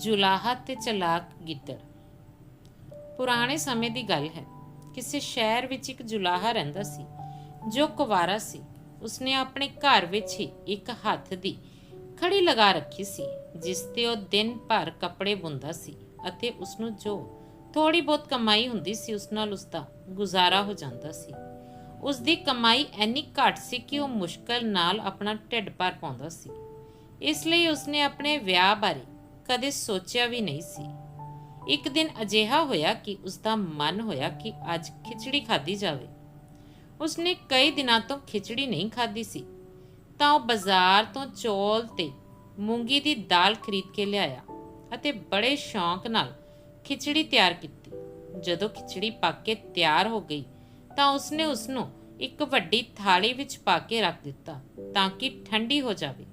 ਜੁਲਾਹਾ ਤੇ ਚਲਾਕ ਗਿੱਦੜ। ਪੁਰਾਣੇ ਸਮੇਂ ਦੀ ਗੱਲ ਹੈ, ਕਿਸੇ ਸ਼ਹਿਰ ਵਿੱਚ ਇੱਕ ਜੁਲਾਹਾ ਰਹਿੰਦਾ ਸੀ, ਜੋ ਕੁਵਾਰਾ ਸੀ। ਉਸਨੇ ਆਪਣੇ ਘਰ ਵਿੱਚ ਹੀ ਇੱਕ ਹੱਥ ਦੀ ਖੜੀ ਲਗਾ ਰੱਖੀ ਸੀ, ਜਿਸ ਤੇ ਉਹ ਦਿਨ ਭਰ ਕੱਪੜੇ ਬੁੰਦਾ ਸੀ ਅਤੇ ਉਸ ਨੂੰ ਜੋ ਥੋੜੀ ਬਹੁਤ ਕਮਾਈ ਹੁੰਦੀ ਸੀ, ਉਸ ਨਾਲ ਉਸ ਦਾ ਗੁਜ਼ਾਰਾ ਹੋ ਜਾਂਦਾ ਸੀ। ਉਸ ਦੀ ਕਮਾਈ ਇੰਨੀ ਘੱਟ ਸੀ ਕਿ ਉਹ ਮੁਸ਼ਕਲ ਨਾਲ ਆਪਣਾ ਢਿੱਡ ਭਰ ਪਾਉਂਦਾ ਸੀ। ਇਸ ਲਈ ਉਸਨੇ ਆਪਣੇ ਵਿਆਹ ਬਾਰੇ ਕਦੇ ਸੋਚਿਆ ਵੀ ਨਹੀਂ ਸੀ। ਇੱਕ ਦਿਨ ਅਜਿਹਾ ਹੋਇਆ ਕਿ ਉਸ ਦਾ ਮਨ ਹੋਇਆ ਕਿ ਅੱਜ ਖਿਚੜੀ ਖਾਧੀ ਜਾਵੇ। ਉਸਨੇ ਕਈ ਦਿਨਾਂ ਤੋਂ ਖਿਚੜੀ ਨਹੀਂ ਖਾਧੀ ਸੀ। ਤਾਂ ਉਹ ਬਾਜ਼ਾਰ ਤੋਂ ਚੌਲ ਤੇ ਮੂੰਗੀ ਦੀ ਦਾਲ ਖਰੀਦ ਕੇ ਲਿਆਇਆ ਅਤੇ ਬੜੇ ਸ਼ੌਂਕ ਨਾਲ ਖਿਚੜੀ ਤਿਆਰ ਕੀਤੀ। ਜਦੋਂ ਖਿਚੜੀ ਪੱਕ ਕੇ ਤਿਆਰ ਹੋ ਗਈ ਤਾਂ ਉਸਨੇ ਉਸ ਨੂੰ ਇੱਕ ਵੱਡੀ ਥਾਲੀ ਵਿੱਚ ਪਾ ਕੇ ਰੱਖ ਦਿੱਤਾ ਤਾਂ ਕਿ ਠੰਡੀ ਹੋ ਜਾਵੇ।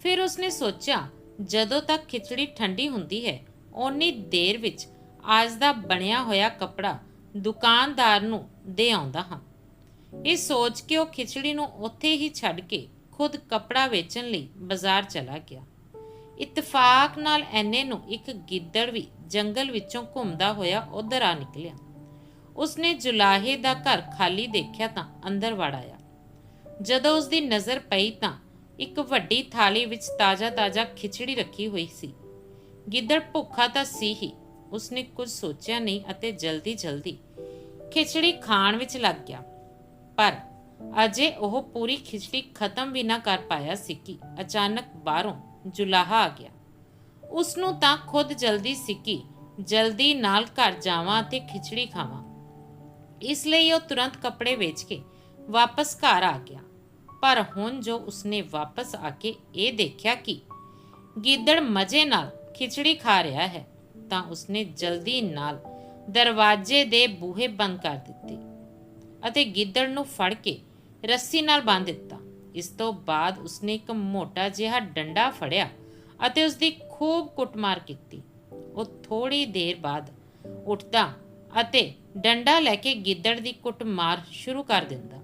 ਫਿਰ ਉਸਨੇ ਸੋਚਿਆ ਜਦੋਂ ਤੱਕ ਖਿਚੜੀ ਠੰਡੀ ਹੁੰਦੀ ਹੈ, ਓਨੀ ਦੇਰ ਵਿੱਚ ਅੱਜ ਦਾ ਬਣਿਆ ਹੋਇਆ ਕੱਪੜਾ ਦੁਕਾਨਦਾਰ ਨੂੰ ਦੇ ਆਉਂਦਾ ਹਾਂ। ਇਹ ਸੋਚ ਕੇ ਉਹ ਖਿਚੜੀ ਨੂੰ ਉੱਥੇ ਹੀ ਛੱਡ ਕੇ ਖੁਦ ਕੱਪੜਾ ਵੇਚਣ ਲਈ ਬਾਜ਼ਾਰ ਚਲਾ ਗਿਆ। ਇਤਫਾਕ ਨਾਲ ਐਨੇ ਨੂੰ ਇੱਕ ਗਿੱਦੜ ਵੀ ਜੰਗਲ ਵਿੱਚੋਂ ਘੁੰਮਦਾ ਹੋਇਆ ਉਧਰ ਆ ਨਿਕਲਿਆ। ਉਸਨੇ ਜੁਲਾਹੇ ਦਾ ਘਰ ਖਾਲੀ ਦੇਖਿਆ ਤਾਂ ਅੰਦਰ ਵੜ ਆਇਆ। ਜਦੋਂ ਉਸ ਦੀ ਨਜ਼ਰ ਪਈ ਤਾਂ ਇੱਕ ਵੱਡੀ ਥਾਲੀ ਵਿੱਚ ਤਾਜ਼ਾ-ਤਾਜ਼ਾ ਖਿਚੜੀ ਰੱਖੀ ਹੋਈ ਸੀ। ਗਿੱਦੜ ਭੁੱਖਾ ਤਾਂ ਸੀ ਹੀ, ਉਸਨੇ ਕੁਝ ਸੋਚਿਆ ਨਹੀਂ ਅਤੇ ਜਲਦੀ-ਜਲਦੀ ਖਿਚੜੀ ਖਾਣ ਵਿੱਚ ਲੱਗ ਗਿਆ। ਪਰ ਅਜੇ ਉਹ ਪੂਰੀ ਖਿਚੜੀ ਖਤਮ ਵੀ ਨਾ ਕਰ ਪਾਇਆ ਸੀ ਕਿ ਅਚਾਨਕ ਬਾਹਰੋਂ ਜੁਲਾਹਾ ਆ ਗਿਆ। ਉਸ ਨੂੰ ਤਾਂ ਖੁਦ ਜਲਦੀ ਸਿੱਕੀ ਜਲਦੀ ਨਾਲ ਘਰ ਜਾਵਾਂ ਤੇ ਖਿਚੜੀ ਖਾਵਾਂ। ਇਸ ਲਈ ਉਹ ਤੁਰੰਤ ਕੱਪੜੇ ਵੇਚ ਕੇ ਵਾਪਸ ਘਰ ਆ ਗਿਆ। ਪਰ ਹੁਣ ਜੋ ਉਸਨੇ ਵਾਪਸ ਆ ਕੇ ਇਹ ਦੇਖਿਆ ਕਿ ਗਿੱਦੜ ਮਜ਼ੇ ਨਾਲ ਖਿਚੜੀ ਖਾ ਰਿਹਾ ਹੈ, ਤਾਂ ਉਸਨੇ ਜਲਦੀ ਨਾਲ ਦਰਵਾਜ਼ੇ ਦੇ ਬੂਹੇ ਬੰਦ ਕਰ ਦਿੱਤੇ ਅਤੇ ਗਿੱਦੜ ਨੂੰ ਫੜ ਕੇ ਰੱਸੀ ਨਾਲ ਬੰਨ੍ਹ ਦਿੱਤਾ। ਇਸ ਤੋਂ ਬਾਅਦ ਉਸਨੇ ਇੱਕ ਮੋਟਾ ਜਿਹਾ ਡੰਡਾ ਫੜਿਆ ਅਤੇ ਉਸ ਦੀ ਖੂਬ ਕੁੱਟਮਾਰ ਕੀਤੀ। ਉਹ ਥੋੜੀ ਦੇਰ ਬਾਅਦ ਉੱਠਦਾ ਅਤੇ ਡੰਡਾ ਲੈ ਕੇ ਗਿੱਦੜ ਦੀ ਕੁੱਟਮਾਰ ਸ਼ੁਰੂ ਕਰ ਦਿੰਦਾ।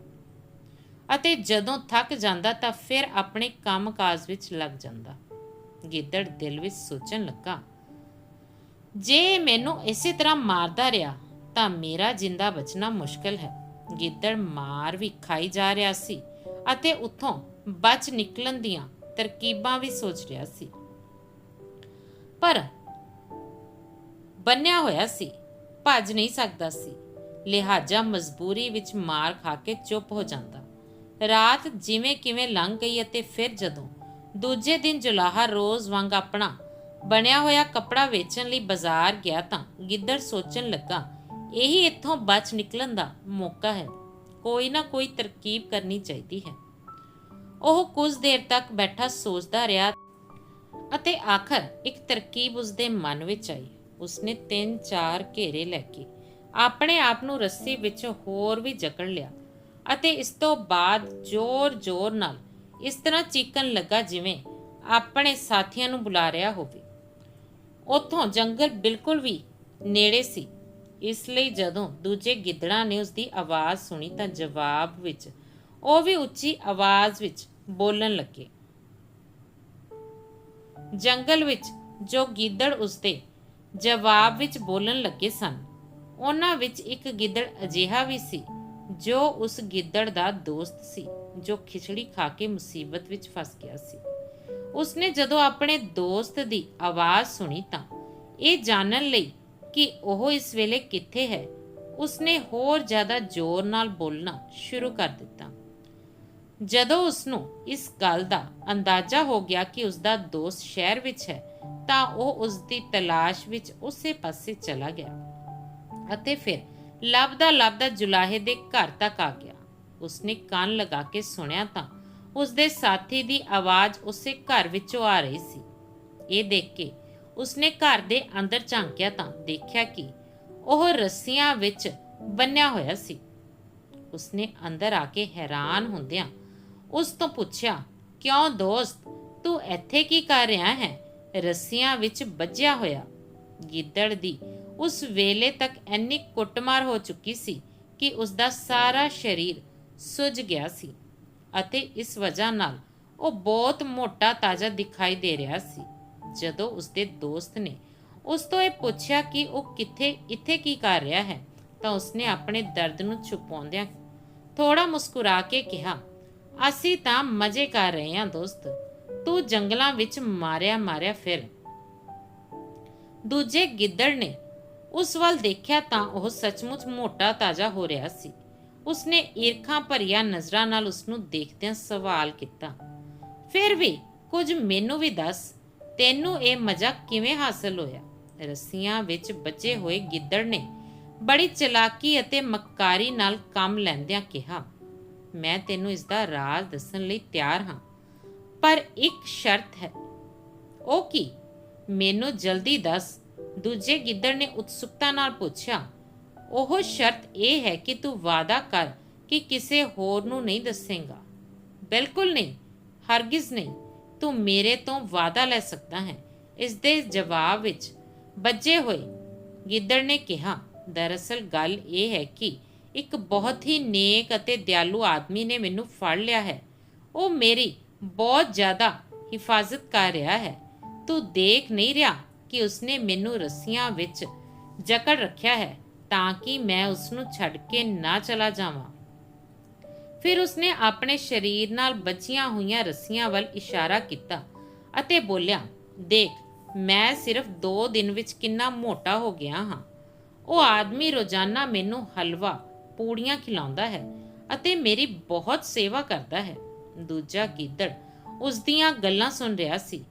ਅਤੇ ਜਦੋਂ ਥੱਕ ਜਾਂਦਾ ਤਾਂ ਫਿਰ ਆਪਣੇ ਕੰਮਕਾਜ ਵਿੱਚ ਲੱਗ ਜਾਂਦਾ। ਗਿੱਦੜ ਦਿਲ ਵਿੱਚ ਸੋਚਣ ਲੱਗਾ, ਜੇ ਮੈਨੂੰ ਇਸੇ ਤਰ੍ਹਾਂ ਮਾਰਦਾ ਰਿਹਾ ਤਾਂ ਮੇਰਾ ਜਿੰਦਾ ਬਚਣਾ ਮੁਸ਼ਕਲ ਹੈ। ਗਿੱਦੜ ਮਾਰ ਵੀ ਖਾਈ ਜਾ ਰਿਹਾ ਸੀ ਅਤੇ ਉੱਥੋਂ ਬਚ ਨਿਕਲਣ ਦੀਆਂ ਤਰਕੀਬਾਂ ਵੀ ਸੋਚ ਰਿਹਾ ਸੀ। ਪਰ ਬੰਨਿਆ ਹੋਇਆ ਸੀ, ਭੱਜ ਨਹੀਂ ਸਕਦਾ ਸੀ। ਲਿਹਾਜ਼ਾ ਮਜਬੂਰੀ ਵਿੱਚ ਮਾਰ ਖਾ ਕੇ ਚੁੱਪ ਹੋ ਜਾਂਦਾ। ਰਾਤ ਜਿਵੇਂ ਕਿਵੇਂ ਲੰਘ ਗਈ ਅਤੇ ਫਿਰ ਜਦੋਂ ਦੂਜੇ ਦਿਨ ਜੁਲਾਹਾ ਰੋਜ਼ ਵਾਂਗ ਆਪਣਾ ਬਣਿਆ ਹੋਇਆ ਕੱਪੜਾ ਵੇਚਣ ਲਈ ਬਾਜ਼ਾਰ ਗਿਆ ਤਾਂ ਗਿੱਦੜ ਸੋਚਣ ਲੱਗਾ, ਇਹੀ ਇੱਥੋਂ ਬਚ ਨਿਕਲਣ ਦਾ ਮੌਕਾ ਹੈ। ਕੋਈ ਨਾ ਕੋਈ ਤਰਕੀਬ ਕਰਨੀ ਚਾਹੀਦੀ ਹੈ। ਉਹ ਕੁਝ ਦੇਰ ਤੱਕ ਬੈਠਾ ਸੋਚਦਾ ਰਿਹਾ ਅਤੇ ਆਖਰ ਇੱਕ ਤਰਕੀਬ ਉਸਦੇ ਮਨ ਵਿੱਚ ਆਈ। ਉਸਨੇ ਤਿੰਨ ਚਾਰ ਘੇਰੇ ਲੈ ਕੇ ਆਪਣੇ ਆਪ ਨੂੰ ਰੱਸੀ ਵਿੱਚ ਹੋਰ ਵੀ ਜਕੜ ਲਿਆ। ਅਤੇ ਇਸ ਤੋਂ ਬਾਅਦ ਜ਼ੋਰ-ਜ਼ੋਰ ਨਾਲ ਇਸ ਤਰ੍ਹਾਂ ਚੀਕਣ ਲੱਗਾ ਜਿਵੇਂ ਆਪਣੇ ਸਾਥੀਆਂ ਨੂੰ ਬੁਲਾ ਰਿਹਾ ਹੋਵੇ। ਉੱਥੋਂ ਜੰਗਲ ਬਿਲਕੁਲ ਵੀ ਨੇੜੇ ਸੀ। ਇਸ ਲਈ ਜਦੋਂ ਦੂਜੇ ਗਿੱਦੜਾਂ ਨੇ ਉਸ ਦੀ ਆਵਾਜ਼ ਸੁਣੀ ਤਾਂ ਜਵਾਬ ਵਿੱਚ, ਉਹ ਵੀ ਉੱਚੀ ਆਵਾਜ਼ ਵਿੱਚ ਬੋਲਣ ਲੱਗੇ। ਜੰਗਲ ਵਿੱਚ ਜੋ ਗਿੱਦੜ ਉਸਦੇ ਜਵਾਬ ਵਿੱਚ ਬੋਲਣ ਲੱਗੇ ਸਨ, ਉਹਨਾਂ ਵਿੱਚ ਇੱਕ ਗਿੱਦੜ ਅਜਿਹਾ ਵੀ ਸੀ ਜੋ ਉਸ ਗਿੱਦੜ ਦਾ ਦੋਸਤ ਸੀ, ਜੋ ਖਿਚੜੀ ਖਾ ਕੇ ਮੁਸੀਬਤ ਵਿੱਚ ਫਸ ਗਿਆ ਸੀ। ਉਸਨੇ ਜਦੋਂ ਆਪਣੇ ਦੋਸਤ ਦੀ ਆਵਾਜ਼ ਸੁਣੀ ਤਾਂ ਇਹ ਜਾਣਨ ਲਈ ਕਿ ਉਹ ਇਸ ਵੇਲੇ ਕਿੱਥੇ ਹੈ, ਉਸਨੇ ਹੋਰ ਜ਼ਿਆਦਾ ਜ਼ੋਰ ਨਾਲ ਬੋਲਣਾ ਸ਼ੁਰੂ ਕਰ ਦਿੱਤਾ। ਜਦੋਂ ਉਸਨੂੰ ਇਸ ਗੱਲ ਦਾ ਅੰਦਾਜ਼ਾ ਹੋ ਗਿਆ ਕਿ ਉਸਦਾ ਦੋਸਤ ਸ਼ਹਿਰ ਵਿੱਚ ਹੈ, ਤਾਂ ਉਹ ਉਸ ਦੀ ਤਲਾਸ਼ ਵਿੱਚ ਉਸੇ ਪਾਸੇ ਚਲਾ ਗਿਆ ਅਤੇ ਫਿਰ ਲੱਭਦਾ ਲੱਭਦਾ ਜੁਲਾਹੇ ਦੇ ਘਰ ਤੱਕ ਆ ਗਿਆ। ਉਸਨੇ ਕੰਨ ਲਗਾ ਕੇ ਸੁਣਿਆ ਤਾਂ ਉਸਦੇ ਸਾਥੀ ਦੀ ਆਵਾਜ਼ ਉਸੇ ਘਰ ਵਿੱਚੋਂ ਆ ਰਹੀ ਸੀ। ਇਹ ਦੇਖ ਕੇ ਉਸਨੇ ਘਰ ਦੇ ਅੰਦਰ ਝਾਂਕਿਆ ਤਾਂ ਦੇਖਿਆ ਕਿ ਉਹ ਰੱਸੀਆਂ ਵਿੱਚ ਬੰਨਿਆ ਹੋਇਆ ਸੀ। ਉਸਨੇ ਅੰਦਰ ਆ ਕੇ ਹੈਰਾਨ ਹੁੰਦਿਆਂ ਉਸ ਤੋਂ ਪੁੱਛਿਆ, ਕਿਉਂ ਦੋਸਤ, ਤੂੰ ਇੱਥੇ ਕੀ ਕਰ ਰਿਹਾ ਹੈ? ਰੱਸੀਆਂ ਵਿੱਚ ਵੱਜਿਆ ਹੋਇਆ। ਗਿੱਦੜ ਦੀ ਉਸ ਵੇਲੇ ਤੱਕ ਇੰਨੀ ਕੁੱਟਮਾਰ ਹੋ ਚੁੱਕੀ ਸੀ ਕਿ ਉਸ ਦਾ ਸਾਰਾ ਸਰੀਰ ਸੁੱਜ ਗਿਆ ਸੀ ਅਤੇ ਇਸ ਵਜ੍ਹਾ ਨਾਲ ਉਹ ਬਹੁਤ ਮੋਟਾ ਤਾਜ਼ਾ ਦਿਖਾਈ ਦੇ ਰਿਹਾ ਸੀ। ਜਦੋਂ ਉਸਦੇ ਦੋਸਤ ਨੇ ਉਸ ਤੋਂ ਇਹ ਪੁੱਛਿਆ ਕਿ ਉਹ ਕਿੱਥੇ, ਇੱਥੇ ਕੀ ਕਰ ਰਿਹਾ ਹੈ, ਤਾਂ ਉਸਨੇ ਆਪਣੇ ਦਰਦ ਨੂੰ ਛੁਪਾਉਂਦਿਆਂ ਥੋੜਾ ਮੁਸਕਰਾ ਕੇ ਕਿਹਾ, ਅਸੀਂ ਤਾਂ ਮਜ਼ੇ ਕਰ ਰਹੇ ਹਾਂ ਦੋਸਤ, ਤੂੰ ਜੰਗਲਾਂ ਵਿੱਚ ਮਾਰਿਆ ਮਾਰਿਆ ਫਿਰ। ਦੂਜੇ ਗਿੱਦੜ ਨੇ ਉਸ ਵੱਲ ਦੇਖਿਆ ਤਾਂ ਉਹ ਸੱਚਮੁੱਚ ਮੋਟਾ ਤਾਜ਼ਾ ਹੋ ਰਿਹਾ ਸੀ। ਉਸਨੇ ਈਰਖਾਂ ਭਰੀਆਂ ਨਜ਼ਰਾਂ ਨਾਲ ਉਸ ਨੂੰ ਦੇਖਦਿਆਂ ਸਵਾਲ ਕੀਤਾ, ਫਿਰ ਵੀ ਕੁਝ ਮੈਨੂੰ ਵੀ ਦੱਸ, ਤੈਨੂੰ ਇਹ ਮਜ਼ਾ ਕਿਵੇਂ ਹਾਸਲ ਹੋਇਆ? ਰੱਸੀਆਂ ਵਿੱਚ ਬਚੇ ਹੋਏ ਗਿੱਦੜ ਨੇ ਬੜੀ ਚਲਾਕੀ ਅਤੇ ਮੱਕਾਰੀ ਨਾਲ ਕੰਮ ਲੈਂਦਿਆਂ ਕਿਹਾ, ਮੈਂ ਤੈਨੂੰ ਇਸ ਦਾ ਰਾਜ਼ ਦੱਸਣ ਲਈ ਤਿਆਰ ਹਾਂ, ਪਰ ਇੱਕ ਸ਼ਰਤ ਹੈ। ਉਹ ਕੀ? ਮੈਨੂੰ ਜਲਦੀ ਦੱਸ ਦੂਜੇ ਗਿੱਦੜ ਨੇ ਉਤਸੁਕਤਾ ਨਾਲ ਪੁੱਛਿਆ, ਉਹ ਸ਼ਰਤ ਇਹ ਹੈ ਕਿ ਤੂੰ ਵਾਅਦਾ ਕਰ ਕਿ ਕਿਸੇ ਹੋਰ ਨੂੰ ਨਹੀਂ ਦੱਸੇਗਾ। ਬਿਲਕੁਲ ਨਹੀਂ, ਹਰਗਿਜ਼ ਨਹੀਂ। ਤੂੰ ਮੇਰੇ ਤੋਂ ਵਾਅਦਾ ਲੈ ਸਕਦਾ ਹੈ। ਇਸ ਦੇ ਜਵਾਬ ਵਿੱਚ ਬੱਜੇ ਹੋਏ ਗਿੱਦੜ ਨੇ ਕਿਹਾ, ਦਰਅਸਲ ਗੱਲ ਇਹ ਹੈ ਕਿ ਇੱਕ ਬਹੁਤ ਹੀ ਨੇਕ ਅਤੇ ਦਿਆਲੂ ਆਦਮੀ ਨੇ ਮੈਨੂੰ ਫੜ ਲਿਆ ਹੈ। ਉਹ ਮੇਰੀ ਬਹੁਤ ਜ਼ਿਆਦਾ ਹਿਫਾਜ਼ਤ ਕਰ ਰਿਹਾ ਹੈ। ਤੂੰ ਦੇਖ ਨਹੀਂ ਰਿਹਾ ਕਿ ਉਸਨੇ ਮੈਨੂੰ ਰੱਸੀਆਂ ਵਿੱਚ ਜਕੜ ਰੱਖਿਆ ਹੈ ਤਾਂ ਕਿ ਮੈਂ ਉਸ ਨੂੰ ਛੱਡ ਕੇ ਨਾ ਚਲਾ ਜਾਵਾਂ। ਫਿਰ ਉਸਨੇ ਆਪਣੇ ਸਰੀਰ ਨਾਲ ਬਚੀਆਂ ਹੋਈਆਂ ਰੱਸੀਆਂ ਵੱਲ ਇਸ਼ਾਰਾ ਕੀਤਾ ਅਤੇ ਬੋਲਿਆ, ਦੇਖ, ਮੈਂ ਸਿਰਫ 2 ਦਿਨ ਵਿੱਚ ਕਿੰਨਾ ਮੋਟਾ ਹੋ ਗਿਆ ਹਾਂ। ਉਹ ਆਦਮੀ ਰੋਜ਼ਾਨਾ ਮੈਨੂੰ ਹਲਵਾ, ਪੂੜੀਆਂ ਖਿਲਾਉਂਦਾ ਹੈ ਅਤੇ ਮੇਰੀ ਬਹੁਤ ਸੇਵਾ ਕਰਦਾ ਹੈ। ਦੂਜਾ ਗਿੱਦੜ ਉਸ ਦੀਆਂ ਗੱਲਾਂ ਸੁਣ ਰਿਹਾ ਸੀ।